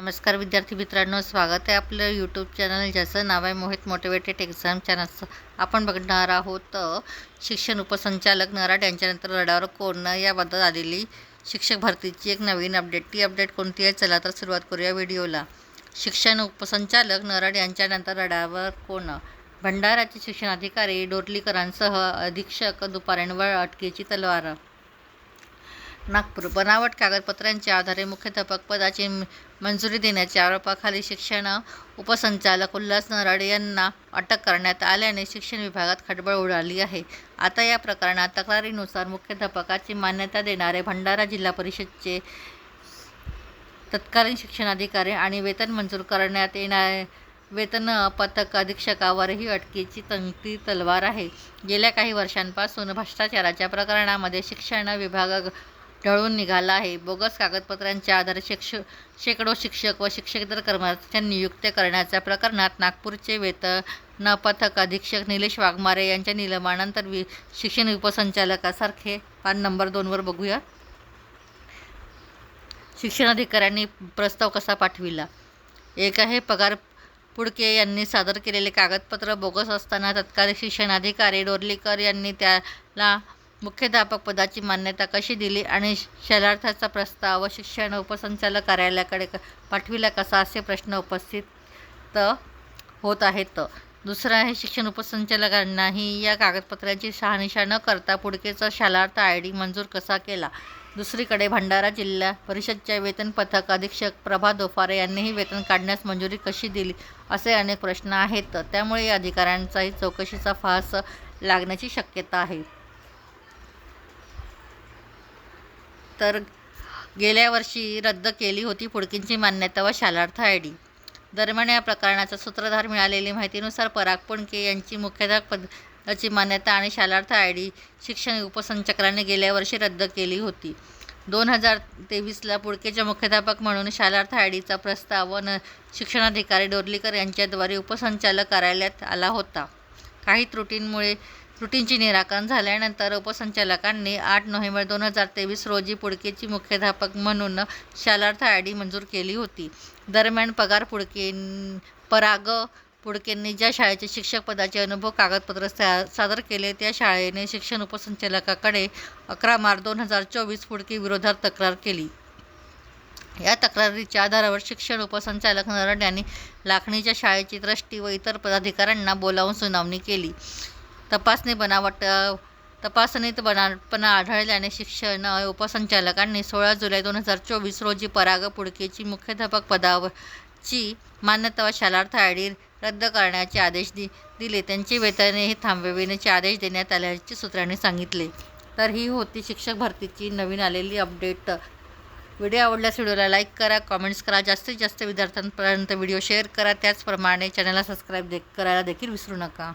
नमस्कार विद्यार्थी मित्रांनो स्वागत आहे आपलं यूट्यूब चॅनल ज्याचं नाव आहे मोहित मोटिवेटेड एक्झाम चॅनलचं आपण बघणार आहोत शिक्षण उपसंचालक नराट यांच्यानंतर रडावर कोण याबद्दल आलेली शिक्षक भरतीची एक नवीन अपडेट ती अपडेट कोणती आहे? चला तर सुरुवात करूया व्हिडिओला. शिक्षण उपसंचालक नराड यांच्यानंतर रडावर कोण? भंडाराचे शिक्षणाधिकारी डोरलीकरांसह अधीक्षक दुपाऱ्यांवर अटकेची तलवार. नागपूर. बनावट कागदपत्रांच्या आधारे मुख्याध्यापक पदाची म- मंजुरी देण्याच्या आरोपाखाली शिक्षण उपसंचालक उल्हास नराडे यांना अटक करण्यात आल्याने शिक्षण विभागात खडबळ उडाली आहे. आता या प्रकरणात तक्रारीनुसार मुख्याध्यापकाची मान्यता देणारे भंडारा जिल्हा परिषदचे तत्कालीन शिक्षणाधिकारी आणि वेतन मंजूर करण्यात येणार वेतन पथक अधीक्षकावरही अटकेची तंगती तलवार आहे. गेल्या काही वर्षांपासून भ्रष्टाचाराच्या प्रकरणामध्ये शिक्षण विभाग ढळून निघाला आहे. बोगस कागदपत्रांच्या आधारे शिक्ष शेकडो शिक्षक व शिक्षकेतर कर्मचाऱ्यांच्या नियुक्त्या करण्याच्या प्रकरणात नागपूरचे वेतन पथक अधीक्षक निलेश वाघमारे यांच्या निलंबनानंतर वि शिक्षण उपसंचालकासारखे पान नंबर दोनवर बघूया. शिक्षण अधिकाऱ्यांनी प्रस्ताव कसा पाठविला? एक आहे पगार पुडके यांनी सादर केलेले कागदपत्र बोगस असताना तत्कालीन शिक्षणाधिकारी डोरलीकर यांनी त्याला मुख्याध्यापक पदाची मान्यता कशी दिली आणि शलार्थाचा प्रस्ताव व शिक्षण उपसंचालक कार्यालयाकडे क- पाठविला कसा असे प्रश्न उपस्थित होत आहेत. दुसरं आहे शिक्षण उपसंचालकांनाही या कागदपत्रांची शहानिशा न करता पुडकेचा शालार्थ आय डी मंजूर कसा केला? दुसरीकडे भंडारा जिल्हा परिषदच्या वेतन पथक अधीक्षक प्रभा दोफारे यांनीही वेतन काढण्यास मंजुरी कशी दिली असे अनेक प्रश्न आहेत. त्यामुळे या अधिकाऱ्यांचाही चौकशीचा फास लागण्याची शक्यता आहे. तर गेल्या वर्षी रद्द केली होती पुडकींची मान्यता व शालार्थ आय डी. दरम्यान या प्रकरणाचा सूत्रधार मिळालेली माहितीनुसार पराग पुणके यांची मुख्याध्यापक पदाची मान्यता आणि शालार्थ आय डी शिक्षण उपसंचालकांनी गेल्या वर्षी रद्द केली होती. दोन हजार तेवीसला पुडकेच्या मुख्याध्यापक म्हणून शालार्थ आय डीचा प्रस्ताव न शिक्षणाधिकारी डोरलीकर यांच्याद्वारे उपसंचालक कार्यालयात आला होता. काही त्रुटींमुळे त्रुटींचे निराकरण झाल्यानंतर उपसंचालकांनी आठ नोव्हेंबर दोन हजार तेवीस रोजी पुडकेची मुख्याध्यापक म्हणून शालार्थ आय डी मंजूर केली होती. दरम्यान पगार पुडके पराग पुडकेंनी ज्या शाळेचे शिक्षक पदाचे अनुभव कागदपत्र सा सादर केले त्या शाळेने शिक्षण उपसंचालकाकडे अकरा मार्च दोन हजार चोवीस पुडके विरोधात तक्रार केली. या तक्रारीच्या आधारावर शिक्षण उपसंचालक नरड यांनी लाखणीच्या शाळेची ट्रस्टी व इतर पदाधिकाऱ्यांना बोलावून सुनावणी केली. तपासणी बनावट तपासणीत बनावटपणा आढळल्याने शिक्षण उपसंचालकांनी सोळा जुलै दोन हजार चोवीस रोजी पराग पुडकेची मुख्याध्यापक पदावरची मान्यता व शालार्थ आय डी रद्द करण्याचे आदेश दि दिले. त्यांचे वेतनही थांबविण्याचे आदेश देण्यात आल्याचे सूत्रांनी सांगितले. तर ही होती शिक्षक भरतीची नवीन आलेली अपडेट. व्हिडिओ आवडल्यास व्हिडिओला लाईक करा कमेंट्स करा. जास्तीत जास्त विद्यार्थ्यांपर्यंत व्हिडिओ शेअर करा. त्याचप्रमाणे चॅनलला सबस्क्राईब दे करायला देखील विसरू नका.